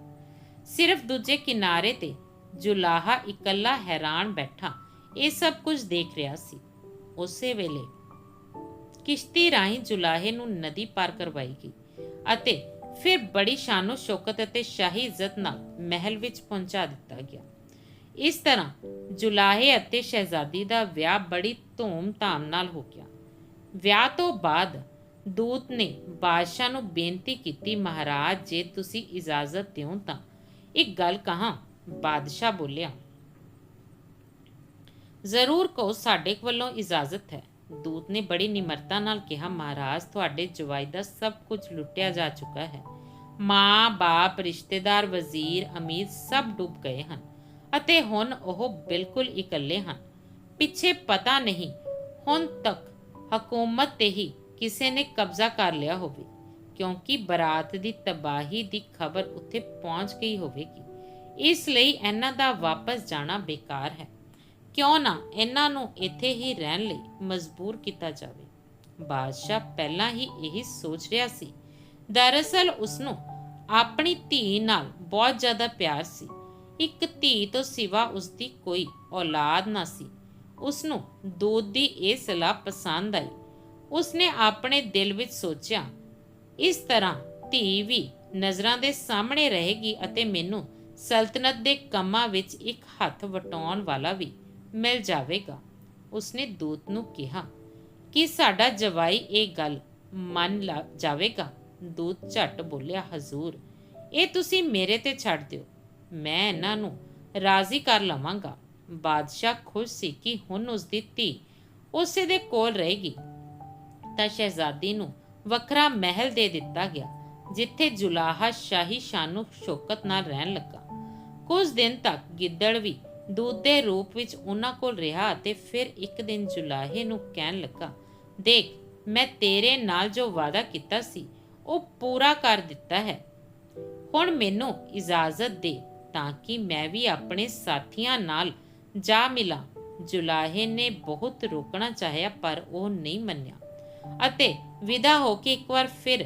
ਸਿਰਫ ਦੂਜੇ ਕਿਨਾਰੇ ਤੇ ਜੁਲਾਹਾ ਇਕੱਲਾ ਹੈਰਾਨ ਬੈਠਾ, ਇਹ ਸਭ ਕੁਝ ਦੇਖ ਰਿਹਾ ਸੀ। ਉਸੇ ਵੇਲੇ ਕਿਸ਼ਤੀ ਰਾਹੀਂ ਜੁਲਾਹੇ ਨੂੰ ਨਦੀ ਪਾਰ ਕਰਵਾਈ ਗਈ ਅਤੇ ਫਿਰ ਬੜੀ ਸ਼ਾਨੋ ਸ਼ੌਕਤ ਅਤੇ ਸ਼ਾਹੀ ਇੱਜ਼ਤ ਨਾਲ ਮਹਿਲ ਵਿੱਚ ਪਹੁੰਚਾ ਦਿੱਤਾ ਗਿਆ। ਇਸ ਤਰ੍ਹਾਂ ਜੁਲਾਹੇ ਅਤੇ ਸ਼ਹਿਜ਼ਾਦੀ ਦਾ ਵਿਆਹ ਬੜੀ ਧੂਮ-ਧਾਮ ਨਾਲ ਹੋ ਗਿਆ। ਵਿਆਹ ਤੋਂ ਬਾਅਦ ਦੂਤ ਨੇ ਬਾਦਸ਼ਾਹ ਨੂੰ ਬੇਨਤੀ ਕੀਤੀ, ਮਹਾਰਾਜ, ਜੇ ਤੁਸੀਂ ਇਜਾਜ਼ਤ ਦਿਓ ਤਾਂ ਇੱਕ ਗੱਲ ਕਹਾਂ, ਬਾਦਸ਼ਾਹ ਬੋਲਿਆ। ਜ਼ਰੂਰ ਕਹੋ, ਸਾਡੇ ਵੱਲੋਂ ਇਜਾਜ਼ਤ ਹੈ। ਦੂਤ ਨੇ ਬੜੀ ਨਿਮਰਤਾ ਨਾਲ ਕਿਹਾ, ਮਹਾਰਾਜ, ਤੁਹਾਡੇ ਜਵਾਈ ਦਾ ਸਭ ਕੁਝ ਲੁੱਟਿਆ ਜਾ ਚੁੱਕਾ ਹੈ। ਮਾਂ, ਬਾਪ, ਰਿਸ਼ਤੇਦਾਰ, ਵਜ਼ੀਰ, ਅਮੀਰ ਸਭ ਡੁੱਬ ਗਏ ਹਨ ਅਤੇ ਹੁਣ ਉਹ ਬਿਲਕੁਲ ਇਕੱਲੇ ਹਨ। ਪਿੱਛੇ ਪਤਾ ਨਹੀਂ, ਹੁਣ ਤੱਕ ਹਕੂਮਤ ਤੇ ਹੀ ਕਿਸੇ ਨੇ ਕਬਜ਼ਾ ਕਰ ਲਿਆ ਹੋਵੇ, ਕਿਉਂਕਿ ਬਰਾਤ ਦੀ ਤਬਾਹੀ ਦੀ ਖਬਰ ਉੱਥੇ ਪਹੁੰਚ ਗਈ ਹੋਵੇਗੀ। ਇਸ ਲਈ ਇਹਨਾਂ ਦਾ ਵਾਪਸ ਜਾਣਾ ਬੇਕਾਰ ਹੈ। ਕਿਉਂ ਨਾ ਇਹਨਾਂ ਨੂੰ ਇੱਥੇ ਹੀ ਰਹਿਣ ਲਈ ਮਜਬੂਰ ਕੀਤਾ ਜਾਵੇ। ਬਾਦਸ਼ਾਹ ਪਹਿਲਾਂ ਹੀ ਇਹੀ ਸੋਚ ਰਿਹਾ ਸੀ। ਦਰਅਸਲ ਉਸਨੂੰ ਆਪਣੀ ਧੀ ਨਾਲ ਬਹੁਤ ਜ਼ਿਆਦਾ ਪਿਆਰ ਸੀ। ਇੱਕ ਧੀ ਤੋਂ ਸਿਵਾ ਉਸਦੀ ਕੋਈ ਔਲਾਦ ਨਾ ਸੀ। ਉਸਨੂੰ ਦੁੱਧ ਦੀ ਇਹ ਸਲਾਹ ਪਸੰਦ ਆਈ। ਉਸਨੇ ਆਪਣੇ ਦਿਲ ਵਿੱਚ ਸੋਚਿਆ, ਇਸ ਤਰ੍ਹਾਂ ਧੀ ਵੀ ਨਜ਼ਰਾਂ ਦੇ ਸਾਹਮਣੇ ਰਹੇਗੀ ਅਤੇ ਮੈਨੂੰ ਸਲਤਨਤ ਦੇ ਕੰਮਾਂ ਵਿੱਚ ਇੱਕ ਹੱਥ ਵਟਾਉਣ ਵਾਲਾ ਵੀ ਮਿਲ ਜਾਵੇਗਾ। ਉਸਨੇ ਦੂਤ ਨੂੰ ਕਿਹਾ, ਕਿ ਸਾਡਾ ਜਵਾਈ ਇਹ ਗੱਲ ਮੰਨ ਲਾ ਜਾਵੇਗਾ? ਦੂਤ ਝੱਟ ਬੋਲਿਆ, ਹਜ਼ੂਰ, ਇਹ ਤੁਸੀਂ ਮੇਰੇ ਤੇ ਛੱਡ ਦਿਓ। ਮੈਂ ਇਹਨਾਂ ਨੂੰ ਰਾਜ਼ੀ ਕਰ ਲਵਾਂਗਾ। ਬਾਦਸ਼ਾਹ ਖੁਸ਼ ਸੀ ਕਿ ਹੁਣ ਉਸ ਦੀ ਧੀ ਉਸੇ ਦੇ ਕੋਲ ਰਹੇਗੀ। ਤਾਂ ਸ਼ਹਿਜ਼ਾਦੀ ਨੂੰ ਵੱਖਰਾ ਮਹਿਲ ਦੇ ਦਿੱਤਾ ਗਿਆ, ਜਿੱਥੇ ਜੁਲਾਹਾ ਸ਼ਾਹੀ ਸ਼ਾਨੋ ਸ਼ੌਕਤ ਨਾਲ ਰਹਿਣ ਲੱਗਾ। ਕੁਝ ਦਿਨ ਤੱਕ ਗਿੱਦੜ ਵੀ ਦੂਤ ਦੇ ਰੂਪ ਵਿੱਚ ਉਹਨਾਂ ਕੋਲ ਰਿਹਾ ਅਤੇ ਫਿਰ ਇੱਕ ਦਿਨ ਜੁਲਾਹੇ ਨੂੰ ਕਹਿਣ ਲੱਗਾ, ਦੇਖ, ਮੈਂ ਤੇਰੇ ਨਾਲ ਜੋ ਵਾਅਦਾ ਕੀਤਾ ਸੀ, ਉਹ ਪੂਰਾ ਕਰ ਦਿੱਤਾ ਹੈ। ਹੁਣ ਮੈਨੂੰ ਇਜਾਜ਼ਤ ਦੇ ਤਾਂ ਕਿ ਮੈਂ ਵੀ ਆਪਣੇ ਸਾਥੀਆਂ ਨਾਲ ਜਾ ਮਿਲਾਂ। ਜੁਲਾਹੇ ਨੇ ਬਹੁਤ ਰੋਕਣਾ ਚਾਹਿਆ, ਪਰ ਉਹ ਨਹੀਂ ਮੰਨਿਆ ਅਤੇ ਵਿਦਾ ਹੋ ਕੇ ਇੱਕ ਵਾਰ ਫਿਰ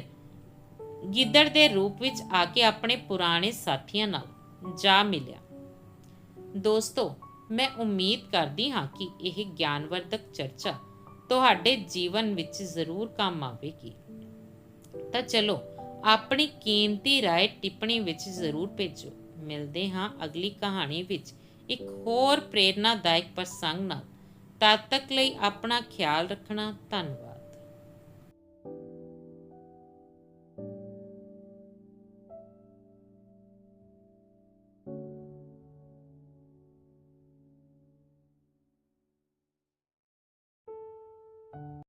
ਗਿੱਦੜ ਦੇ ਰੂਪ ਵਿੱਚ ਆ ਕੇ ਆਪਣੇ ਪੁਰਾਣੇ ਸਾਥੀਆਂ ਨਾਲ ਜਾ ਮਿਲਿਆ। ਦੋਸਤੋ ਮੈਂ ਉਮੀਦ ਕਰਦੀ ਹਾਂ ਕਿ ਇਹ ਗਿਆਨਵਰਧਕ ਚਰਚਾ ਤੁਹਾਡੇ ਜੀਵਨ ਵਿੱਚ ਜ਼ਰੂਰ ਕੰਮ ਆਵੇਗੀ ਤਾਂ ਚਲੋ ਆਪਣੀ ਕੀਮਤੀ رائے ਟਿੱਪਣੀ ਵਿੱਚ ਜ਼ਰੂਰ ਭੇਜੋ ਮਿਲਦੇ ਹਾਂ ਅਗਲੀ ਕਹਾਣੀ ਵਿੱਚ ਇੱਕ ਹੋਰ ਪ੍ਰੇਰਨਾਦਾਇਕ ਪ੍ਰਸੰਗ ਨਾਲ ਤਦ ਤੱਕ ਲਈ ਆਪਣਾ ਖਿਆਲ ਰੱਖਣਾ ਧੰਨਵਾਦ